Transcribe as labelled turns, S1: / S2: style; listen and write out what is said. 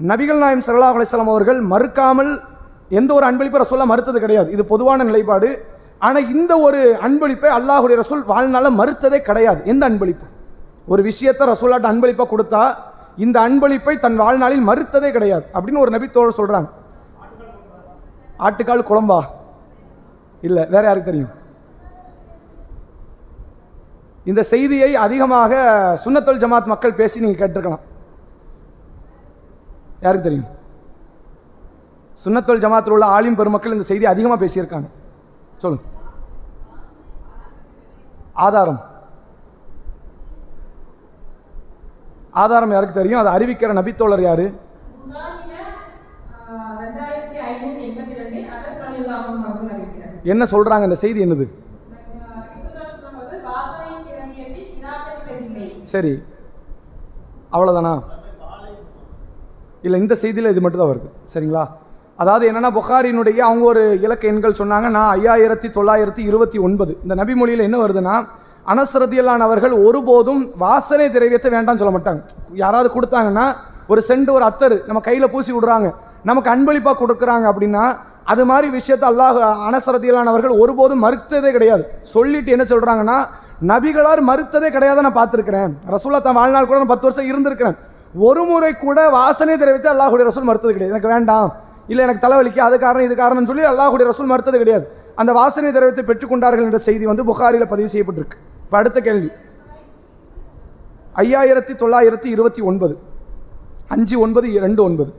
S1: நபிகள் நாயம் சல்லா அலிஸ்லாம் அவர்கள் மறுக்காமல் எந்த ஒரு அன்பளிப்பை ரசூலா மறுத்தது கிடையாது. இது பொதுவான நிலைப்பாடு. ஆனால் இந்த ஒரு அன்பளிப்பை அல்லாஹுடைய ரசூல் வாழ்நாள மறுத்ததே கிடையாது. எந்த அன்பளிப்பு? ஒரு விஷயத்தை ரசூலாட்ட அன்பளிப்பாக கொடுத்தா இந்த அன்பளிப்பை தன் வாழ்நாளில் மறுத்ததே கிடையாது அப்படின்னு ஒரு நபி தோழர் சொல்கிறாங்க ஆட்டுக்கால் குழம்பா? இல்லை வேற யாருக்கு தெரியும்? இந்த செய்தியை அதிகமாக சுண்ணத்தொல் ஜமாத் மக்கள் பேசி நீங்கள் கேட்டிருக்கலாம். யாருக்கு தெரியும்? சுன்னத்துல் ஜமாத்தில் உள்ள ஆலிம் பெருமக்கள் இந்த செய்தி அதிகமாக பேசியிருக்காங்க. சொல்லுங்க. ஆதாரம். ஆதாரம் யாருக்கு தெரியும்? அதை அறிவிக்கிற நபித்தோழர் யாரு? என்ன சொல்றாங்க? இந்த செய்தி என்னது? சரி. அவ்வளோதானா இல்லை இந்த செய்தியில் இது மட்டும் தான் வருது. சரிங்களா? அதாவது என்னென்னா புகாரினுடைய அவங்க ஒரு இலக்க எண்கள் சொன்னாங்க. நான் ஐயாயிரத்தி தொள்ளாயிரத்தி இருபத்தி ஒன்பது. இந்த நபி மொழியில் என்ன வருதுன்னா அனசரதியல்லான் அவர்கள் ஒருபோதும் வாசனை திரவியத்தை வேண்டாம்னு சொல்ல மாட்டாங்க. யாராவது கொடுத்தாங்கன்னா ஒரு சென்ட் ஒரு அத்தர் நம்ம கையில் பூசி விடுறாங்க. நமக்கு அன்பளிப்பாக கொடுக்குறாங்க அப்படின்னா அது மாதிரி விஷயத்தை அல்லாஹ் அனசரதியலான் ஒருபோதும் மறுத்ததே கிடையாது. சொல்லிட்டு என்ன சொல்கிறாங்கன்னா நபிகளார் மறுத்ததே கிடையாது நான் பார்த்துருக்கிறேன். ரசூல்லா தான் வாழ்நாள் கூட நான் பத்து வருஷம் இருந்திருக்கிறேன். ஒரு முறை கூட வாசனை தெரிவித்து அல்லாஹுடைய ரசூல் மறுத்தது கிடையாது. எனக்கு வேண்டாம். இல்லை எனக்கு தலைவலிக்கு அது காரணம் இது காரணம்னு சொல்லி அல்லாஹுடைய ரசூல் மறுத்தது கிடையாது. அந்த வாசனை திரவியத்தை பெற்றுக்கொண்டார்கள் என்ற செய்தி வந்து புகாரில் பதிவு செய்யப்பட்டிருக்கு. இப்போ அடுத்த கேள்வி. ஐயாயிரத்தி தொள்ளாயிரத்தி இருபத்தி ஒன்பது. அஞ்சு ஒன்பது ரெண்டு ஒன்பது.